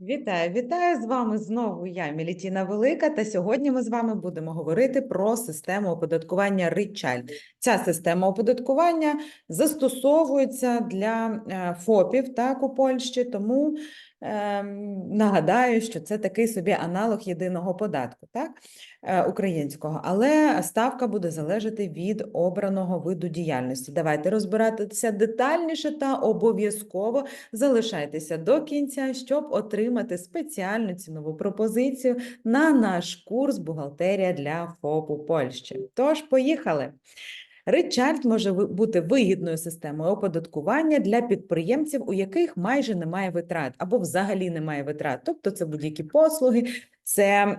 Вітаю, вітаю з вами знову я, Мілітіна Велика. Та сьогодні ми з вами будемо говорити про систему оподаткування Ричальд. Ця система оподаткування застосовується для е, ФОПів так у Польщі, тому нагадаю, що це такий собі аналог єдиного податку, так е, українського, але ставка буде залежати від обраного виду діяльності. Давайте розбиратися детальніше та обов'язково залишайтеся до кінця, щоб отримати спеціальну цінову пропозицію на наш курс бухгалтерія для ФОПу Польщі. Тож, поїхали. Ричард може бути вигідною системою оподаткування для підприємців, у яких майже немає витрат або взагалі немає витрат. Тобто це будь-які послуги, це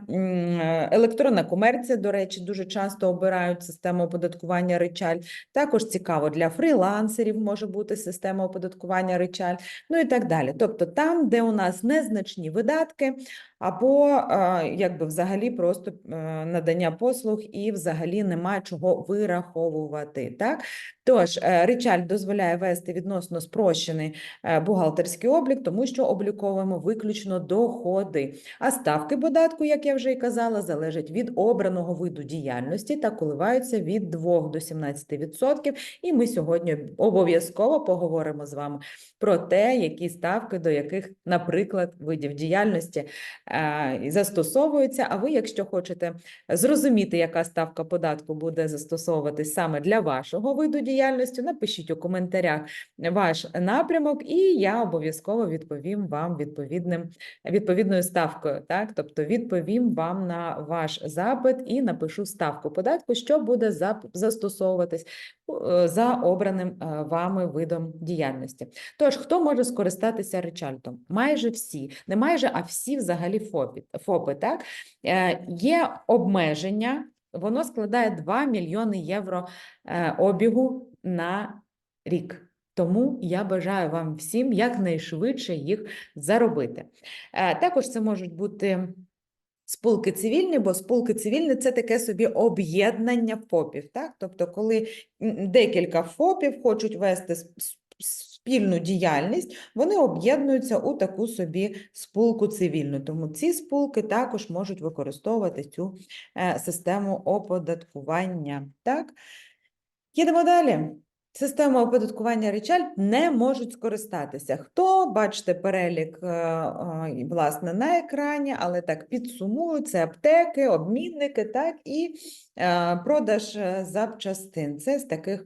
електронна комерція, до речі, дуже часто обирають систему оподаткування Ричаль. Також цікаво для фрілансерів може бути система оподаткування Ричаль, ну і так далі. Тобто там, де у нас незначні видатки, або е, якби взагалі просто е, надання послуг і взагалі нема чого вираховувати. Так? Тож, е, Ричаль дозволяє вести відносно спрощений е, бухгалтерський облік, тому що обліковуємо виключно доходи. А ставки податку, як я вже і казала, залежать від обраного виду діяльності та коливаються від 2 до 17%. І ми сьогодні обов'язково поговоримо з вами про те, які ставки до яких, наприклад, видів діяльності е, застосовуються. А ви, якщо хочете зрозуміти, яка ставка податку буде застосовуватись саме для вашого виду діяльності, напишіть у коментарях ваш напрямок, і я обов'язково відповім вам відповідним відповідною ставкою. Так, тобто відповім вам на ваш запит і напишу ставку податку, що буде застосовуватись е, за обраним е, вами видом діяльності. Тож, хто може скористатися речальтом? Майже всі, не майже, а всі взагалі ФОПи. ФОПи так? Е, Є обмеження, воно складає 2 мільйони євро е, обігу на рік. Тому я бажаю вам всім якнайшвидше їх заробити. Е, Також це можуть бути спілки цивільні, бо спілки цивільні це таке собі об'єднання ФОПів. Так? Тобто, коли декілька ФОПів хочуть вести спільну діяльність, вони об'єднуються у таку собі спілку цивільну. Тому ці спілки також можуть використовувати цю е, систему оподаткування. Так? Їдемо далі. Система оподаткування речаль не можуть скористатися. Хто бачите перелік е, е, власне на екрані, але так підсумую: це аптеки, обмінники, так і е, продаж запчастин. Це з таких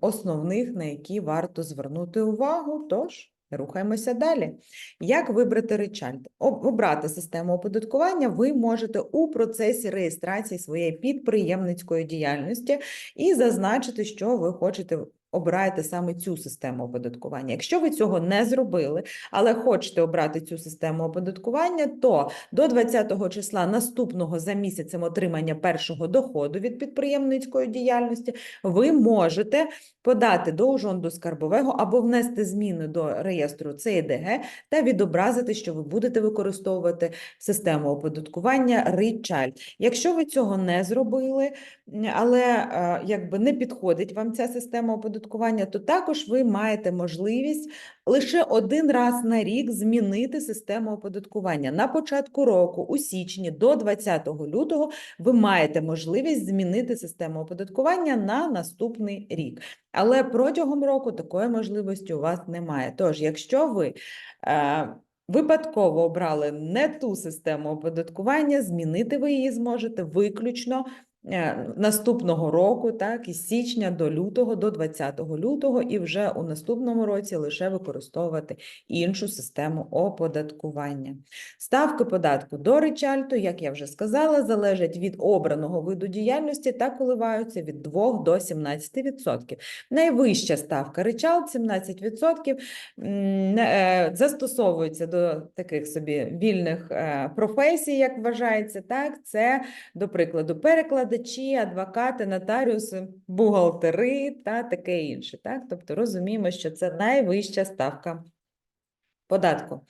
основних, на які варто звернути увагу. Тож рухаємося далі. Як вибрати речальд? Обрати систему оподаткування ви можете у процесі реєстрації своєї підприємницької діяльності і зазначити, що ви хочете. Обираєте саме цю систему оподаткування. Якщо ви цього не зробили, але хочете обрати цю систему оподаткування, то до 20-го числа наступного за місяцем отримання першого доходу від підприємницької діяльності ви можете подати до Ужонду скарбового або внести зміни до реєстру ЦІДГ та відобразити, що ви будете використовувати систему оподаткування Ричаль. Якщо ви цього не зробили, але е, якби не підходить вам ця система оподаткування, то також ви маєте можливість лише один раз на рік змінити систему оподаткування. На початку року, у січні до 20 лютого, ви маєте можливість змінити систему оподаткування на наступний рік. Але протягом року такої можливості у вас немає. Тож, якщо ви е, випадково обрали не ту систему оподаткування, змінити ви її зможете виключно наступного року, так, із січня до лютого, до 20 лютого, і вже у наступному році лише використовувати іншу систему оподаткування. Ставки податку до речальту, як я вже сказала, залежать від обраного виду діяльності та коливаються від 2 до 17%. Найвища ставка речалт 17% м, е, застосовується до таких собі вільних е, професій, як вважається. Так, це, до прикладу, перекладачі, адвокати, нотаріуси, бухгалтери та таке інше. Так, тобто розуміємо, що це найвища ставка податку.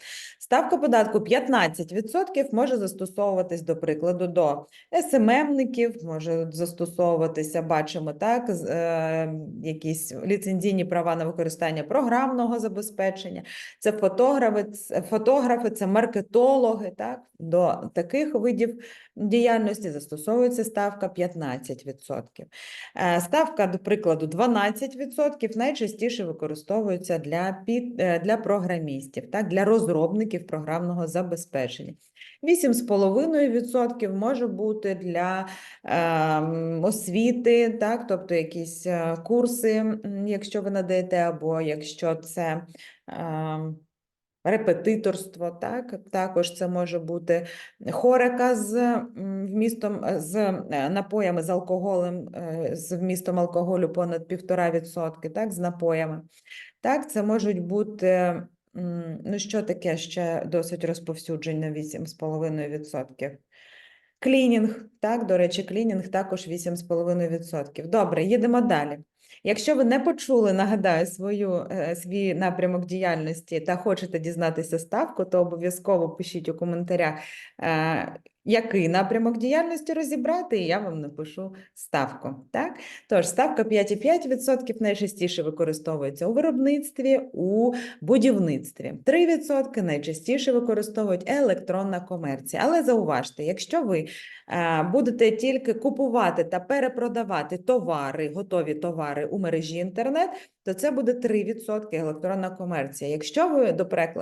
Ставка податку 15% може застосовуватись, до прикладу, до СММників, може застосовуватися, бачимо, так, е, якісь ліцензійні права на використання програмного забезпечення, це фотографи, фотографи, це маркетологи, так, до таких видів діяльності застосовується ставка 15%. Е, Ставка, до прикладу, 12% найчастіше використовується для, під, е, для програмістів, так, для розробників програмного забезпечення. 8,5% може бути для ем, освіти, так, тобто якісь е, курси, якщо ви надаєте, або якщо це ем, репетиторство, так, також це може бути хорика з вмістом е, з е, напоями з алкоголем, е, з вмістом алкоголю понад 1,5%, так, з напоями. Так, це можуть бути, ну що таке ще досить розповсюдження 8,5%. Клінінг, так, до речі, клінінг також 8,5%. Добре, їдемо далі. Якщо ви не почули, нагадаю, свою, е, свій напрямок діяльності та хочете дізнатися ставку, то обов'язково пишіть у коментарях, е, який напрямок діяльності розібрати, і я вам напишу ставку. Так? Тож, ставка 5,5% найчастіше використовується у виробництві, у будівництві. 3% найчастіше використовують електронна комерція. Але зауважте, якщо ви е, будете тільки купувати та перепродавати товари, готові товари у мережі інтернет, то це буде 3% електронна комерція. Якщо ви,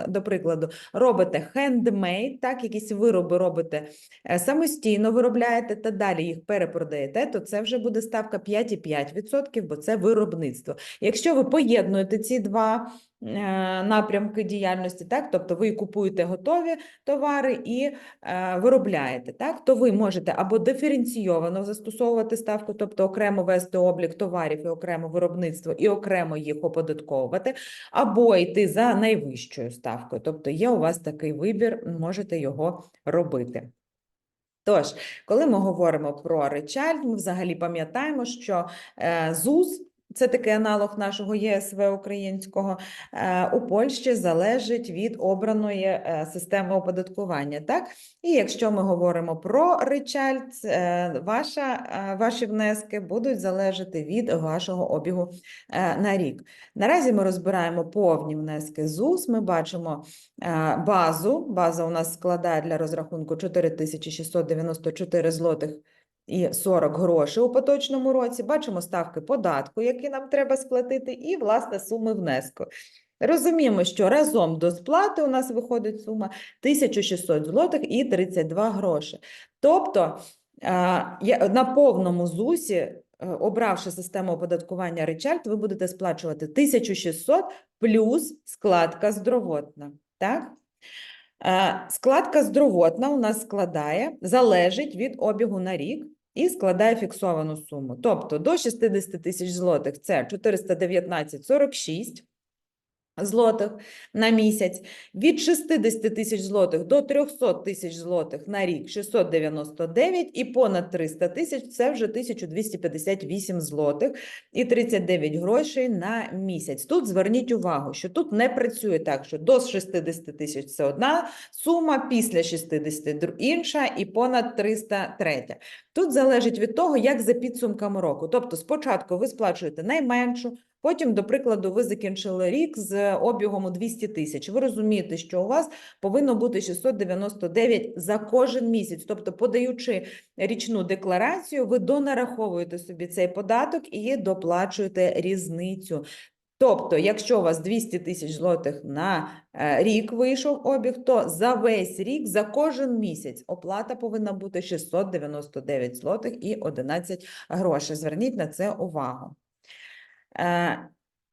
до прикладу, робите хендмейд, так, якісь вироби робите е, самостійно виробляєте та далі їх перепродаєте, то це вже буде ставка 5,5%, бо це виробництво. Якщо ви поєднуєте ці два напрямки діяльності, так, тобто ви купуєте готові товари і е, виробляєте, так, то ви можете або диференційовано застосовувати ставку, тобто окремо вести облік товарів і окремо виробництво, і окремо їх оподатковувати, або йти за найвищою ставкою. Тобто є у вас такий вибір, можете його робити. Тож, коли ми говоримо про речаль, ми взагалі пам'ятаємо, що е, ЗУЗ це такий аналог нашого ЄСВ українського, е, у Польщі залежить від обраної е, системи оподаткування. Так? І якщо ми говоримо про речаль, е, ваша, ваші внески будуть залежати від вашого обігу на рік. Наразі ми розбираємо повні внески ЗУС. Ми бачимо базу. База у нас складає для розрахунку 4694 злотих і 40 грошей у поточному році. Бачимо ставки податку, які нам треба сплатити, і, власне, суми внеску. Розуміємо, що разом до сплати у нас виходить сума 1600 злотих і 32 гроші. Тобто на повному ЗУСі, е, обравши систему оподаткування речальт, ви будете сплачувати 1600 плюс складка здровотна. Так? Е, Складка здровотна у нас складає, залежить від обігу на рік і складає фіксовану суму. Тобто до 60 тисяч злотих це 419,46 злотих на місяць, від 60 тисяч злотих до 300 тисяч злотих на рік 699 і понад 300 тисяч це вже 1258 злотих і 39 грошей на місяць. Тут зверніть увагу, що тут не працює так, що до 60 тисяч це одна сума, після 60 дру- інша і понад 300 третя. Тут залежить від того, як за підсумками року. Тобто спочатку ви сплачуєте найменшу, Потім, до прикладу, ви закінчили рік з обігом у 200 тисяч. Ви розумієте, що у вас повинно бути 699 за кожен місяць. Тобто, подаючи річну декларацію, ви донараховуєте собі цей податок і доплачуєте різницю. Тобто, якщо у вас 200 тисяч злотих на е, рік вийшов обіг, то за весь рік, за кожен місяць оплата повинна бути 699 злотих і 11 грошей. Зверніть на це увагу. Е,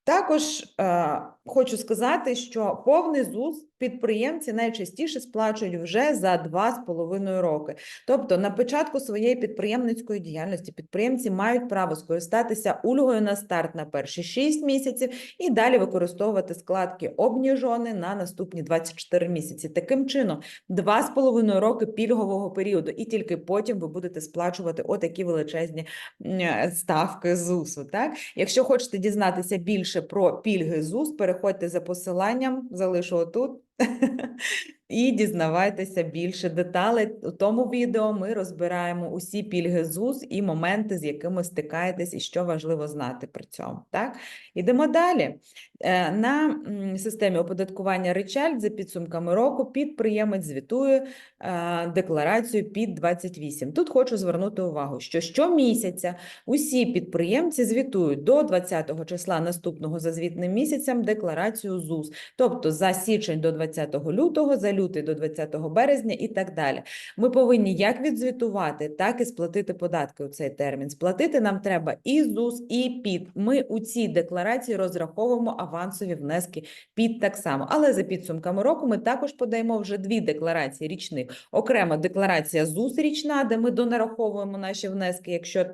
Також е, хочу сказати, що повний ЗУЗ підприємці найчастіше сплачують вже за 2,5 роки. Тобто на початку своєї підприємницької діяльності підприємці мають право скористатися ульгою на старт на перші 6 місяців і далі використовувати складки обніжони на наступні 24 місяці. Таким чином, 2,5 роки пільгового періоду, і тільки потім ви будете сплачувати отакі величезні е, ставки ЗУСу. Так? Якщо хочете дізнатися більше про пільги ЗУС, переходьте за посиланням, залишу отут. і дізнавайтеся більше деталей. У тому відео ми розбираємо усі пільги ЗУЗ і моменти, з якими стикаєтесь, і що важливо знати при цьому. Так? Ідемо далі. Е, На системі оподаткування Ричальд за підсумками року підприємець звітує е, декларацію під 28. Тут хочу звернути увагу, що щомісяця усі підприємці звітують до 20 числа наступного за звітним місяцем декларацію ЗУЗ, тобто за січень до 20 лютого, за лютий до 20 березня і так далі. Ми повинні як відзвітувати, так і сплатити податки у цей термін. Сплатити нам треба і ЗУЗ, і ПІД. Ми у цій декларації розраховуємо авансові внески ПІД так само. Але за підсумками року ми також подаємо вже дві декларації річних. Окрема декларація ЗУЗ річна, де ми донараховуємо наші внески, якщо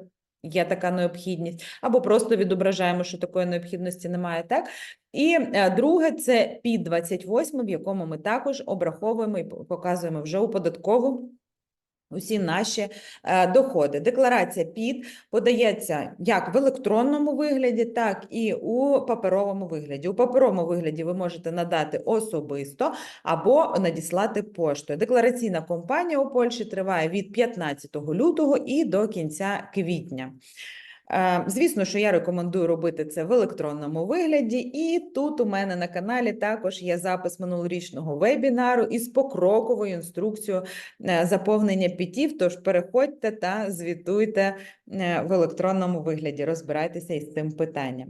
є така необхідність, або просто відображаємо, що такої необхідності немає, так? І е, друге це під 28, в якому ми також обраховуємо і показуємо вже у податкову усі наші е, доходи. Декларація ПІД подається як в електронному вигляді, так і у паперовому вигляді. У паперовому вигляді ви можете надати особисто або надіслати поштою. Деклараційна компанія у Польщі триває від 15 лютого і до кінця квітня. Е, Звісно, що я рекомендую робити це в електронному вигляді, і тут у мене на каналі також є запис минулорічного вебінару із покроковою інструкцією е, заповнення пітів. Тож переходьте та звітуйте е, в електронному вигляді, розбирайтеся із цим питанням.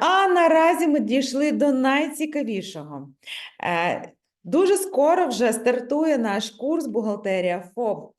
А наразі ми дійшли до найцікавішого. Дуже скоро вже стартує наш курс бухгалтерія ФОП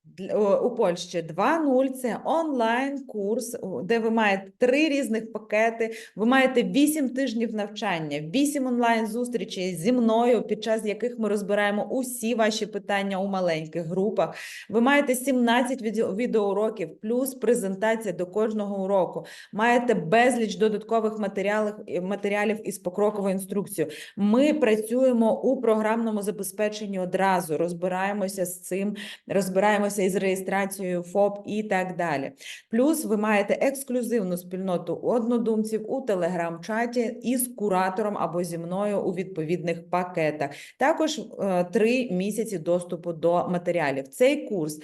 у Польщі 2.0. Це онлайн курс, де ви маєте три різних пакети. Ви маєте 8 тижнів навчання, 8 онлайн зустрічей зі мною, під час яких ми розбираємо усі ваші питання у маленьких групах. Ви маєте 17 відеоуроків, плюс презентація до кожного уроку. Маєте безліч додаткових матеріалів, матеріалів із покроковою інструкцією. Ми працюємо у програмному забезпеченні одразу, розбираємося з цим, розбираємося із реєстрацією ФОП і так далі. Плюс ви маєте ексклюзивну спільноту однодумців у телеграм-чаті із куратором або зі мною у відповідних пакетах. Також е, три місяці доступу до матеріалів. Цей курс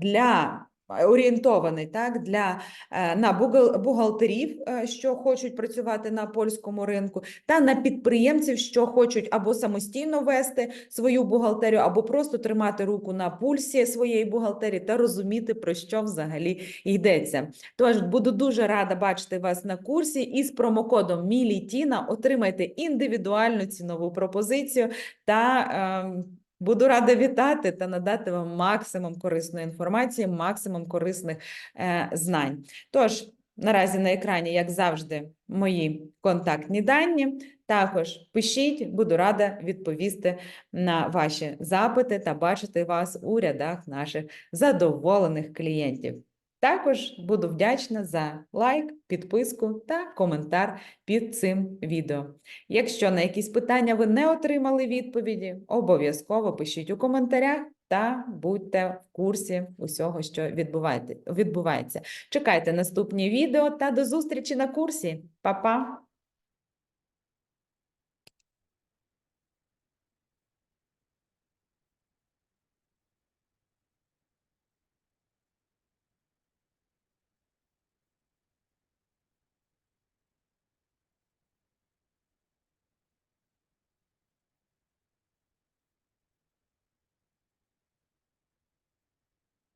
для орієнтований так для е, на бухгалтерів, е, що хочуть працювати на польському ринку, та на підприємців, що хочуть або самостійно вести свою бухгалтерію, або просто тримати руку на пульсі своєї бухгалтерії та розуміти, про що взагалі йдеться. Тож буду дуже рада бачити вас на курсі і з промокодом Мілітіна отримайте індивідуальну цінову пропозицію та. Буду рада вітати та надати вам максимум корисної інформації, максимум корисних е, знань. Тож, наразі на екрані, як завжди, мої контактні дані. Також пишіть, буду рада відповісти на ваші запити та бачити вас у рядах наших задоволених клієнтів. Також буду вдячна за лайк, підписку та коментар під цим відео. Якщо на якісь питання ви не отримали відповіді, обов'язково пишіть у коментарях та будьте в курсі усього, що відбувається. Чекайте наступні відео та до зустрічі на курсі. Па-па!